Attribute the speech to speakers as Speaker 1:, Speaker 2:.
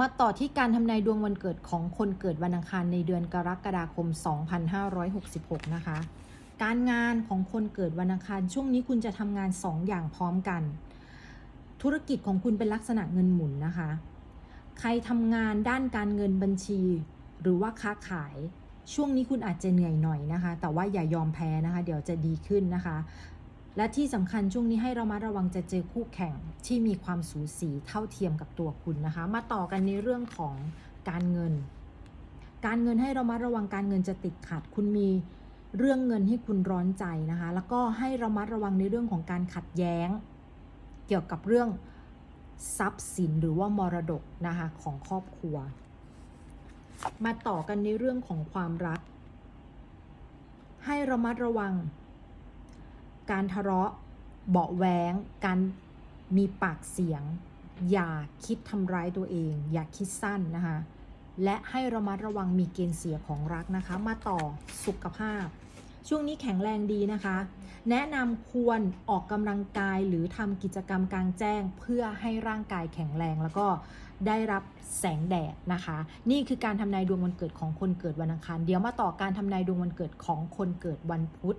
Speaker 1: มาต่อที่การทำนายดวงวันเกิดของคนเกิดวันอังคารในเดือนกรกฎาคม 2566 นะคะ การงานของคนเกิดวันอังคารช่วงนี้คุณจะทำงาน2อย่างพร้อมกัน ธุรกิจของคุณเป็นลักษณะเงินหมุนนะคะ ใครทำงานด้านการเงินบัญชี หรือว่าค้าขาย ช่วงนี้คุณอาจจะเหนื่อยหน่อยนะคะ แต่ว่าอย่ายอมแพ้นะคะ เดี๋ยวจะดีขึ้นนะคะ และที่สำคัญช่วงนี้ให้เรามาระวังจะเจอคู่แข่งที่มีความสูสีเท่าเทียมกับตัวคุณนะคะ มาต่อกันในเรื่องของการเงิน การเงินให้เรามาระวังการเงินจะติดขัด คุณมีเรื่องเงินให้คุณร้อนใจนะคะ แล้วก็ให้เรามาระวังในเรื่องของการขัดแย้ง เกี่ยวกับเรื่องทรัพย์สินหรือว่ามรดกนะคะของครอบครัว มาต่อกันในเรื่องของความรัก ให้ระมัดระวัง การทะเลาะ เบาะแวงการมีปากเสียง อย่าคิดทำร้ายตัวเอง อย่าคิดสั้นนะคะ และให้ระมัดระวังมีเกณฑ์เสียของรักนะคะ มาต่อสุขภาพ ช่วงนี้แข็งแรงดีนะคะ แนะนำควรออกกำลังกายหรือทำกิจกรรมกลางแจ้ง เพื่อให้ร่างกายแข็งแรงแล้วก็ได้รับแสงแดดนะคะ นี่คือการทำนายดวงวันเกิดของคนเกิดวันอังคาร เดี๋ยวมาต่อการทำนายดวงวันเกิดของคนเกิดวันพุธ